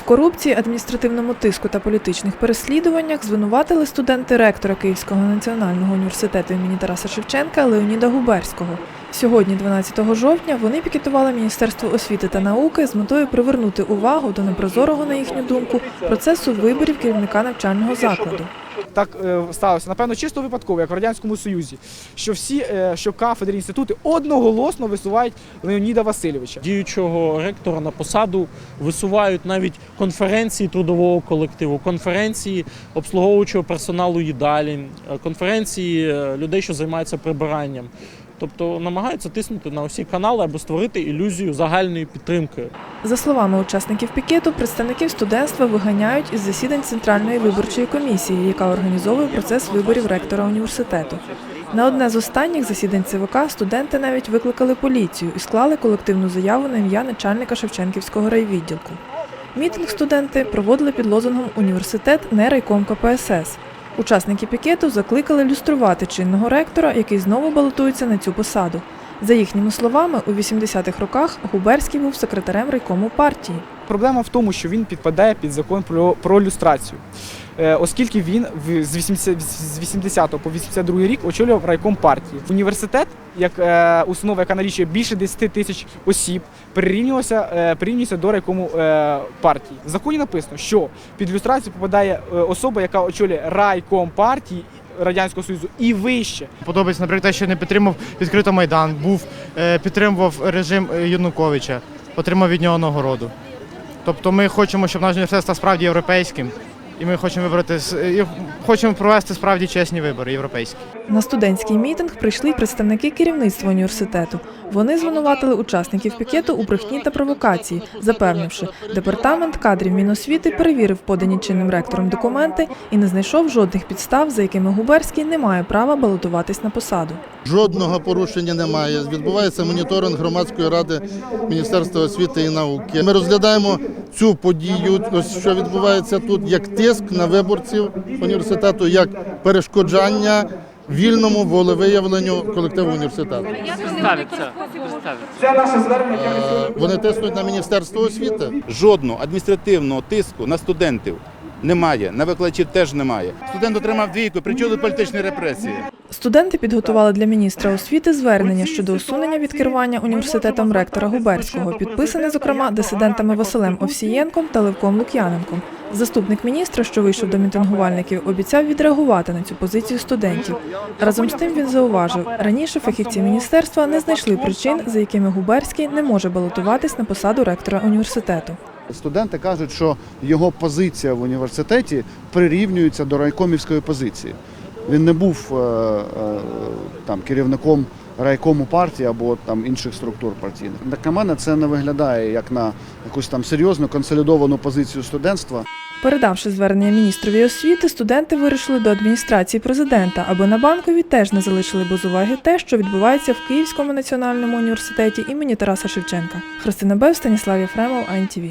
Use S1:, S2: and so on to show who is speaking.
S1: В корупції, адміністративному тиску та політичних переслідуваннях звинуватили студенти ректора Київського національного університету імені Тараса Шевченка Леоніда Губерського. Сьогодні, 12 жовтня, вони пікетували Міністерство освіти та науки з метою привернути увагу до непрозорого, на їхню думку, процесу виборів керівника навчального закладу.
S2: Так е, сталося, напевно, чисто випадково, як в Радянському Союзі, що всі, е, що кафедри інститути одноголосно висувають Леоніда Васильовича.
S3: діючого ректора на посаду висувають навіть конференції трудового колективу, конференції обслуговуючого персоналу їдалень, е, конференції людей, що займаються прибиранням. Тобто намагаються тиснути на усі канали, аби створити ілюзію загальної підтримки.
S1: За словами учасників пікету, представників студентства виганяють із засідань Центральної виборчої комісії, яка організовує процес виборів ректора університету. На одне з останніх засідань ЦВК студенти навіть викликали поліцію і склали колективну заяву на ім'я начальника Шевченківського райвідділку. Мітинг студенти проводили під лозунгом Університет не райком КПСС. Учасники пікету закликали люструвати чинного ректора, який знову балотується на цю посаду. За їхніми словами, у 80-х роках Губерський був секретарем райкому партії.
S2: Проблема в тому, що він підпадає під закон про, про люстрацію, е, оскільки він в- з 80, з 80 по 82 рік очолював райком партії. Університет, як е, установа, яка налічує більше 10 тисяч осіб, прирівнювався, е, прирівнюється до райкому е, партії. В законі написано, що під люстрацію попадає е, особа, яка очолює райком партії Радянського Союзу і вище.
S4: Подобається, наприклад, що не підтримав відкрито Майдан, був, е, підтримував режим е, Януковича, отримав від нього нагороду. Тобто ми хочемо, щоб наш університет став справді європейським, і ми хочемо вибрати і хочемо провести справді чесні вибори європейські.
S1: На студентський мітинг прийшли й представники керівництва університету. Вони звинуватили учасників пікету у брехні та провокації, запевнивши, департамент кадрів Міносвіти перевірив подані чинним ректором документи і не знайшов жодних підстав, за якими Губерський не має права балотуватись на посаду.
S5: Жодного порушення немає. Відбувається моніторинг громадської ради Міністерства освіти і науки. Ми розглядаємо цю подію, ось що відбувається тут, як тиск на виборців університету, як перешкоджання вільному волевиявленню колективу університету.
S6: Представиться.
S2: Це наше звернення.
S5: Е, Вони тиснуть на міністерство освіти.
S7: жодного адміністративного тиску на студентів немає, на викладачів теж немає. Студент отримав двійку, при чому політичні репресії.
S1: Студенти підготували для міністра освіти звернення щодо усунення від керування університетом ректора Губерського, підписане, зокрема, дисидентами Василем Овсієнком та Левком Лук'яненком. Заступник міністра, що вийшов до мітингувальників, обіцяв відреагувати на цю позицію студентів. Разом з тим він зауважив, раніше фахівці міністерства не знайшли причин, за якими Губерський не може балотуватись на посаду ректора університету.
S8: Студенти кажуть, що його позиція в університеті прирівнюється до райкомівської позиції. Він не був е, е, там керівником райкому партії або там інших структур партійних. Як на мене, це не виглядає як на якусь там серйозну консолідовану позицію студентства.
S1: Передавши звернення міністрові освіти, студенти вирішили до адміністрації президента, аби на банкові теж не залишили без уваги те, що відбувається в Київському національному університеті імені Тараса Шевченка. Христина Бев, Станіслав Єфремов, АНТВ.